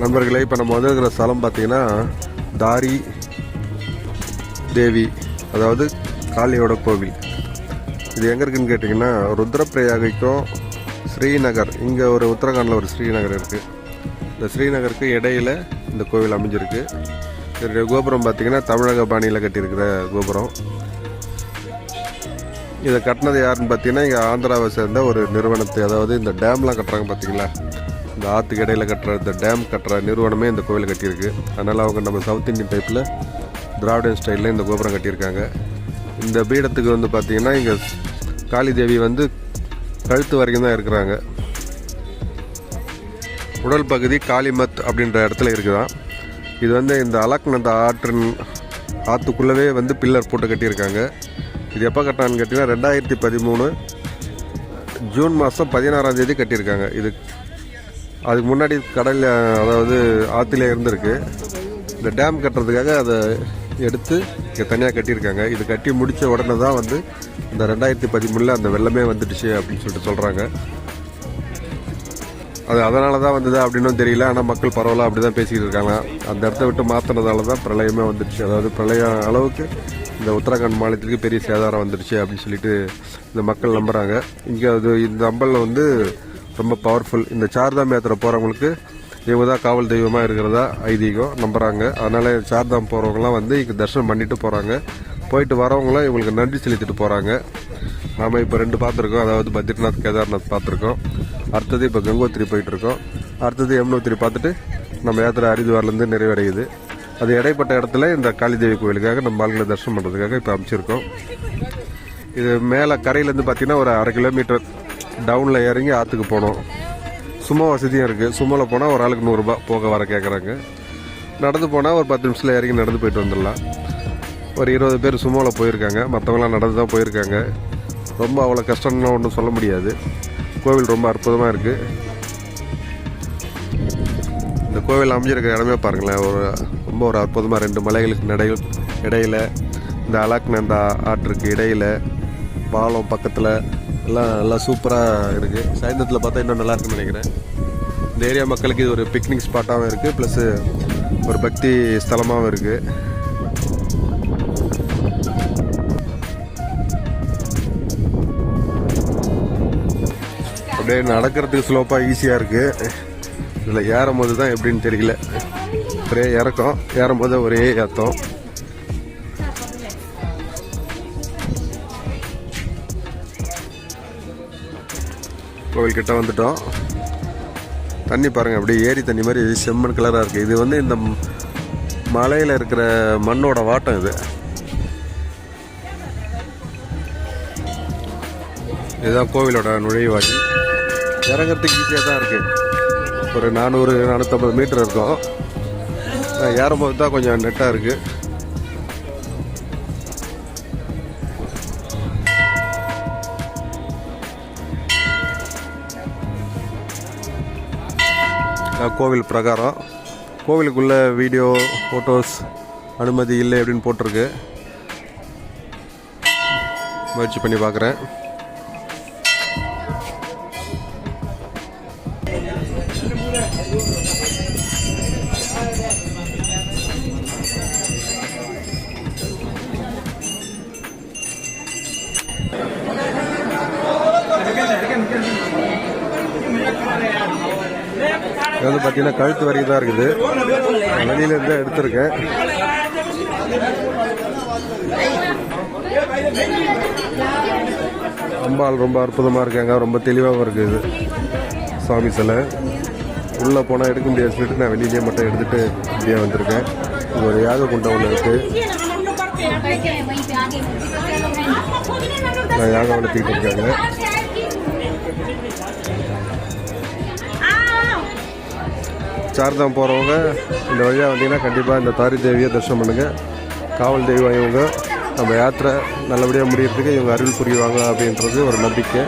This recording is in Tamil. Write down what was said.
நண்பர்களே இப்போ நம்ம வந்துருக்கிற ஸ்தலம் பார்த்திங்கன்னா தாரி தேவி அதாவது காளியோட கோவில். இது எங்கே இருக்குதுன்னு கேட்டிங்கன்னா ருத்ரப்பிரயாகைக்கும் ஸ்ரீநகர். இங்கே ஒரு உத்தரகாண்டில் ஒரு ஸ்ரீநகர் இருக்குது இந்த ஸ்ரீநகருக்கு இடையில இந்த கோவில் அமைஞ்சிருக்கு. இதனுடைய கோபுரம் பார்த்தீங்கன்னா தமிழக பாணியில் கட்டியிருக்கிற கோபுரம். இதை கட்டினது யாருன்னு பார்த்தீங்கன்னா இங்கே ஆந்திராவை சேர்ந்த ஒரு நிறுவனத்தை அதாவது இந்த டேம்லாம் கட்டுறாங்க பார்த்தீங்களா இந்த ஆற்றுக்கு இடையில் கட்டுற இந்த டேம் கட்டுற நிறுவனமே இந்த கோவில் கட்டியிருக்கு. அதனால் அவங்க நம்ம சவுத் இந்தியன் டைப்பில் திராவிடன் ஸ்டைலில் இந்த கோபுரம் கட்டியிருக்காங்க. இந்த பீடத்துக்கு வந்து பார்த்திங்கன்னா இங்கே காளி தேவி வந்து கழுத்து வரைக்கும் தான் இருக்கிறாங்க. உடல் பகுதி காளிமத் அப்படின்ற இடத்துல இருக்குதான் இது வந்து இந்த அலக்நந்த ஆற்றின் ஆற்றுக்குள்ளவே வந்து பில்லர் போட்டு கட்டியிருக்காங்க. இது எப்போ கட்டினான்னு கேட்டிங்கன்னா ரெண்டாயிரத்தி பதிமூணு ஜூன் மாதம் பதினாறாம் தேதி கட்டியிருக்காங்க. இது அதுக்கு முன்னாடி கடலில் அதாவது ஆற்றுல இருந்திருக்கு. இந்த டேம் கட்டுறதுக்காக அதை எடுத்து இங்கே தனியாக கட்டியிருக்காங்க. இது கட்டி முடித்த உடனே தான் வந்து இந்த ரெண்டாயிரத்தி பதிமூணில் அந்த வெள்ளமே வந்துடுச்சு அப்படின்னு சொல்லிட்டு சொல்கிறாங்க அது அதனால தான் வந்தது அப்படின்னும் தெரியல. ஆனால் மக்கள் பரவாயில்ல அப்படி தான் பேசிக்கிட்டு இருக்காங்க. அந்த இடத்த விட்டு மாற்றினதால தான் பிரளயமே வந்துடுச்சு அதாவது பிரளயம் அளவுக்கு இந்த உத்தரகாண்ட் மாநிலத்துக்கு பெரிய சேதாரம் வந்துடுச்சு அப்படின்னு சொல்லிட்டு இந்த மக்கள் நம்புகிறாங்க இங்கே அது இந்த அம்பலில் வந்து ரொம்ப பவர்ஃபுல் இந்த சார்தாம் யாத்திரை போகிறவங்களுக்கு இவங்க தான் காவல் தெய்வமாக இருக்கிறதா ஐதீகம் நம்புகிறாங்க அதனால் சார்தாம் போகிறவங்களாம் வந்து இங்கே தரிசனம் பண்ணிட்டு போகிறாங்க போயிட்டு வரவங்களாம் இவங்களுக்கு நன்றி செலுத்திட்டு போகிறாங்க நாம் இப்போ ரெண்டு பார்த்துருக்கோம். அதாவது பத்ரிநாத் கேதார்நாத் பார்த்துருக்கோம். அடுத்தது இப்போ கங்கோத்திரி போயிட்டுருக்கோம். அடுத்தது யமுனோத்திரி பார்த்துட்டு நம்ம யாத்திரை ஹரித்வார்லேருந்து நிறைவடையுது. அது இடைப்பட்ட இடத்துல இந்த காளிதேவி கோயிலுக்காக நம்ம ஆளுங்களை தரிசனம் பண்ணுறதுக்காக இப்போ அமைச்சிருக்கோம். இது மேலே கரையிலேருந்து பார்த்தீங்கன்னா ஒரு அரை கிலோமீட்டர் டவுனில் இறங்கி ஆற்றுக்கு போகணும் சும்மா வசதியும் இருக்குது சும்மாவில் போனால் ஒரு ஆளுக்கு நூறுரூபா போக வர கேட்குறாங்க நடந்து போனால் ஒரு பத்து நிமிஷத்தில் இறங்கி நடந்து போயிட்டு வந்துடலாம். ஒரு இருபது பேர் சும்மாவில் போயிருக்காங்க. மற்றவங்களாம் நடந்து தான் போயிருக்காங்க. ரொம்ப அவ்வளோ கஷ்டம்னு ஒன்றும் சொல்ல முடியாது. கோவில் ரொம்ப அற்புதமாக இருக்குது இந்த கோவில் அமைஞ்சிருக்கிற இடமே பாருங்களேன். ஒரு ரொம்ப ஒரு அற்புதமாக ரெண்டு மலைகளுக்கு நடையில் இடையில் இந்த அலாக்னந்தா ஆற்றுக்கு இடையில் பாலம் பக்கத்தில் எல்லாம் நல்லா சூப்பராக இருக்குது சாயந்தரத்தில் பார்த்தா இன்னும் நல்லா இருக்குன்னு நினைக்கிறேன். இந்த ஏரியா மக்களுக்கு இது ஒரு பிக்னிக் ஸ்பாட்டாகவும் இருக்குது ப்ளஸ்ஸு ஒரு பக்தி ஸ்தலமாகவும் இருக்குது அப்படியே நடக்கிறதுக்கு ஸ்லோப்பாக ஈஸியாக இருக்குது இதில் ஏறும் போது தான் எப்படின்னு தெரியல. ஒரே இறக்கம். ஏறும் போது ஒரே ஏத்தம். கோவில்கிட்ட வந்துட்டோம். தண்ணி பாருங்கள் அப்படியே ஏரி தண்ணி மாதிரி செம்மண் கலராக இருக்குது இது வந்து இந்த மலையில் இருக்கிற மண்ணோட வாட்டம் இது. இதுதான் கோவிலோட நுழைவாயில். இறங்குறதுக்கு ஈஸியாக தான் இருக்குது ஒரு நானூறு நானூற்றம்பது மீட்டர் இருக்கும். நான் ஏறும்போது தான் கொஞ்சம் நெட்டாக இருக்குது கோவில் பிரகாரம். கோவிலுக்குள்ள வீடியோ ஃபோட்டோஸ் அனுமதி இல்லை அப்படின்னு போட்டிருக்கு. முயற்சி பண்ணி பார்க்குறேன். இது வந்து பார்த்தீங்கன்னா கழுத்து வரைக்கும் தான் இருக்குது. வெளியில இருந்து தான் எடுத்திருக்கேன். அம்பாள் ரொம்ப அற்புதமாக இருக்காங்க. ரொம்ப தெளிவாகவும் இருக்குது. சுவாமி சிலை. உள்ளே போனால் எடுக்க முடியாது சொல்லிட்டு நான் வெளியிலேயே மட்டும் எடுத்துகிட்டு இப்படியே வந்திருக்கேன். ஒரு யாக குண்டம் ஒன்று இருக்குது நான் யாகம் வளர்த்திக்கிட்டு இருக்காங்க. சார்தாம் போகிறவங்க இந்த வழியாக வந்தீங்கன்னா கண்டிப்பாக இந்த தாரி தேவியை தரிசனம் பண்ணுங்கள் காவல் தெய்வம் இவங்க. நம்ம யாத்திரை நல்லபடியாக முடியறதுக்கு இவங்க அருள் புரிவாங்க அப்படின்றது ஒரு நம்பிக்கை.